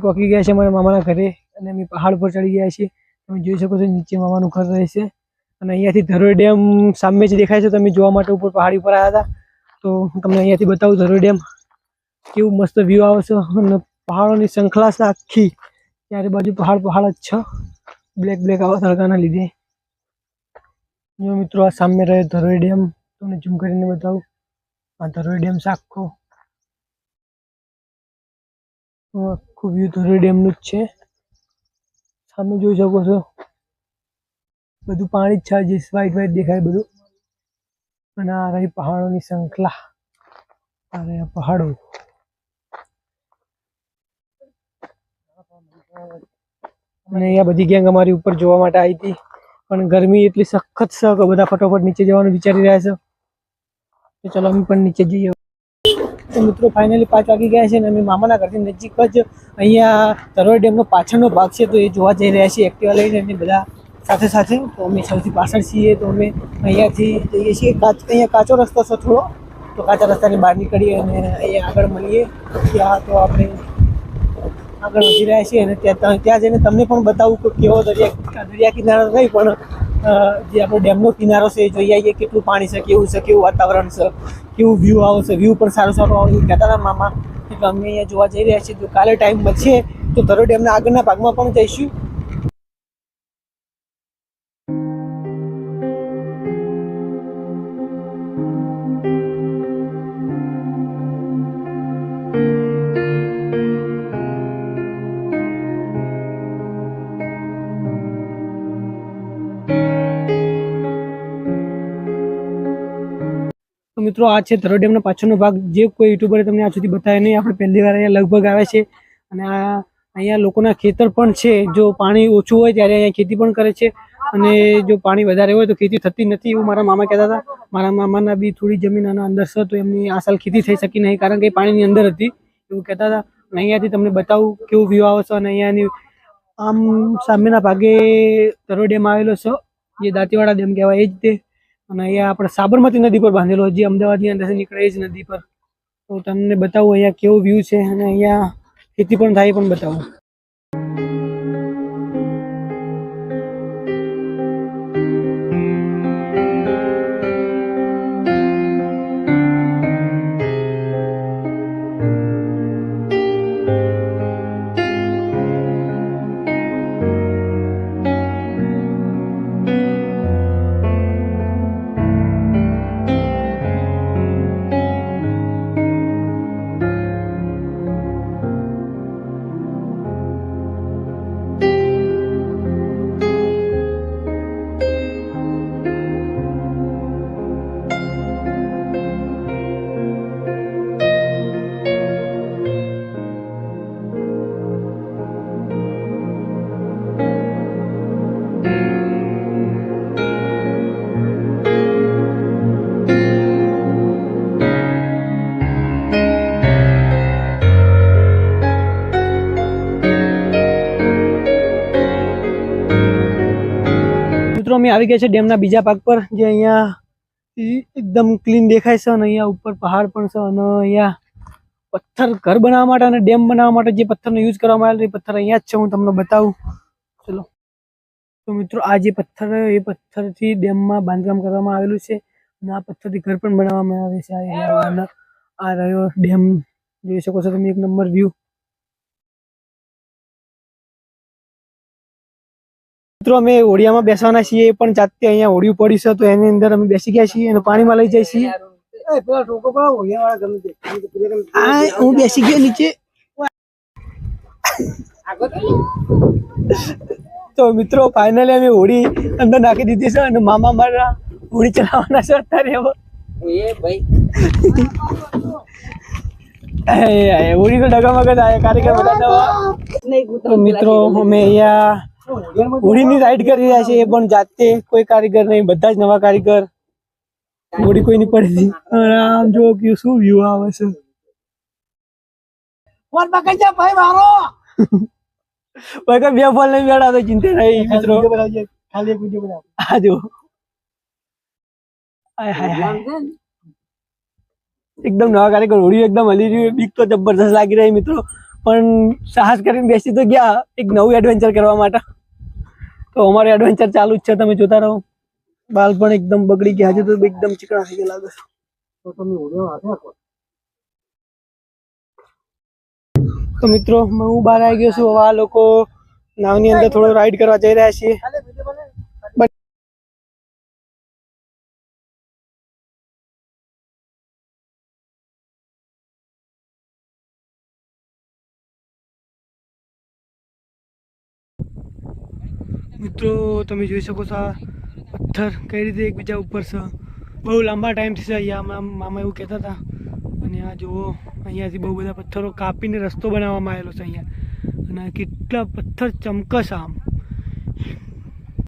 પહોંચી ગયા છે મારા મામાના ઘરે અને અમે પહાડ પર ચડી ગયા છીએ. તમે જોઈ શકો છો નીચે મામાનું ઘર રહે છે. અને અહીંયાથી ધરોઈ ડેમ સામે જ દેખાય છે, તમે જોવા માટે ઉપર પહાડી પર આવ્યા હતા. તો તમને અહીંયાથી બતાવું ધરોઈ ડેમ. કેવું મસ્ત વ્યૂ આવે છે. અને પહાડોની શૃંખલા આખી. ત્યારે બાજુ પહાડ પહાડ જ છે. બ્લેક બ્લેક આવા તડકાના લીધે. જો મિત્રો, આ સામે રહે ધરોઈ ડેમ. તમને ઝૂમ કરીને બતાવું. આ ધરોઈ ડેમ આ આખું વ્યૂ ધોરી ડેમનું જ છે. સામે જોઈ શકો છો. બધું પાણી જ છે, જે વ્હાઈટ વ્હાઈટ દેખાય બધું. અને આ રહી પહાડોની શૃંખલા. આ રહ્યા પહાડો. અને અહીંયા બધી ગેંગ અમારી ઉપર જોવા માટે આવી હતી. પણ ગરમી એટલી સખત છે કે બધા ફટોફટ નીચે જવાનું વિચારી રહ્યા છે. તો ચલો અમે પણ નીચે જઈએ. મિત્રો ફાઇનલી પાંચ વાગી ગયા છે અને અમે મામાના ઘરથી નજીક જ અહીંયા તરોઈ ડેમનો પાછળનો ભાગ છે, તો એ જોવા જઈ રહ્યા છીએ એક્ટિવા લઈને અને બધા સાથે સાથે. તો અમે સૌથી પાછળ છીએ, તો અમે અહીંયાથી જઈએ છીએ. કાચ, અહીંયા કાચો રસ્તો છે થોડો. તો કાચા રસ્તાની બહાર નીકળીએ અને અહીંયા આગળ મળીએ. ત્યાં તો આપણે આગળ વધી રહ્યા છીએ અને ત્યાં ત્યાં જઈને તમને પણ બતાવું કે કેવો દરિયા દરિયા કિનારો નહીં, પણ જે આપણો ડેમનો કિનારો છે, એ જોઈ આવીએ કેટલું પાણી છે, કેવું છે, કેવું વાતાવરણ છે, કેવું વ્યૂ આવશે વ્યૂ પણ સારું સારું આવશે કહેતા હતા મામા. એટલે અમે અહીંયા જોવા જઈ રહ્યા છીએ. તો કાલે ટાઈમ બચીએ તો ધરો ડેમના આગળના ભાગમાં પણ જઈશું. તો મિત્રો આ છે ધરો ડેમનો પાછળનો ભાગ. જે કોઈ યુટ્યુબરે તમને આ સુધી બતાવ્યો નહીં, આપણે પહેલી વાર અહીંયા લગભગ આવે છે. અને આ અહીંયા લોકોના ખેતર પણ છે. જો પાણી ઓછું હોય ત્યારે અહીંયા ખેતી પણ કરે છે. અને જો પાણી વધારે હોય તો ખેતી થતી નથી એવું મારા મામા કહેતા હતા. મારા મામાના બી થોડી જમીન આના અંદર છે, તો એમની આ સાલ ખેતી થઈ શકી નહીં કારણ કે પાણીની અંદર હતી એવું કહેતા હતા. અને અહીંયાથી તમને બતાવું કેવું વ્યૂ આવે છે. અને અહીંયાની આમ સામેના ભાગે ધરો ડેમ આવેલો છે. જે દાંતીવાડા ડેમ કહેવાય, એ જ તે અને અહીંયા આપણે સાબરમતી નદી પર બાંધેલો જે અમદાવાદની અંદરથી નીકળે એ જ નદી પર. તો તમને બતાવું અહીંયા કેવો વ્યૂ છે અને અહીંયા ખેતી પણ થાય પણ બતાવું. મિત્રો, અમે આવી ગયા છે ડેમના બીજા ભાગ પર, જે અહીંયા એકદમ ક્લીન દેખાય છે અને અહીંયા ઉપર પહાડ પણ છે અને અહીંયા પથ્થર ઘર બનાવવા માટે અને ડેમ બનાવવા માટે જે પથ્થરનો યુઝ કરવામાં આવેલો એ પથ્થર અહીંયા જ છે, હું તમને બતાવું. ચલો. તો મિત્રો, આ જે પથ્થર એ પથ્થરથી ડેમમાં બાંધકામ કરવામાં આવેલું છે અને આ પથ્થરથી ઘર પણ બનાવવામાં આવે છે. આ રહ્યો ડેમ, જોઈ શકો છો તમે, એક નંબર વ્યૂ મિત્રો અમે ઓડિયામાં બેસવાના છીએ. પણ જાતે અહીંયા ઓડિયું પડ્યું છે તો એની અંદર અમે બેસી ગયા છીએ અને પાણીમાં લઈ જઈએ છીએ. હું બેસી ગયો નીચે. તો મિત્રો ફાઇનલી અમે હોડી અંદર નાખી દીધી છે અને મામા મારા હોડી ચલાવવાના છે અત્યારે હોડી તો ડગા મગજ આયા કાર્યક્રમ બધા મિત્રો અમે અહીંયા હોડીની રાઈડ કરી રહ્યા છે એ પણ જાતે કોઈ કારીગર નહીં બધા જ નવા કારીગર. હોડી કોઈ નહીં પડતી. આમ જો કે શું વ્યૂ આવે છે. ભાઈ કઈ બે ફોન લઈ બેઠા તો ચિંતા નહીં મિત્રો. આ જો. હાય હાય હાય. એકદમ નવા કારીગર હોડી એકદમ હલી રહ્યું બીક તો જબરદસ્ત લાગી રહી મિત્રો. પણ સાહસ કરીને બેસી તો ગયા એક નવું એડવેન્ચર કરવા માટે. તો અમારે એડવેન્ચર ચાલુ જ છે તમે જોતા રહો. બાલ પણ એકદમ બગડી ગયા હજુ તો એકદમ ચીકણા થઈ ગયા લાગે તો તમે તો મિત્રો હું બહાર આવી ગયો છું. હવે આ લોકો નાવની અંદર થોડો રાઈડ કરવા જઈ રહ્યા છીએ. મિત્રો, તમે જોઈ શકો છો આ પથ્થર કઈ રીતે એકબીજા ઉપર છે. બહુ લાંબા ટાઈમથી છે અહીંયા. મામ- એવું કહેતા હતા. અને આ જુઓ, અહીંયાથી બહુ બધા પથ્થરો કાપીને રસ્તો બનાવવામાં આવેલો છે અહીંયા. અને કેટલા પથ્થર ચમકશ આમ.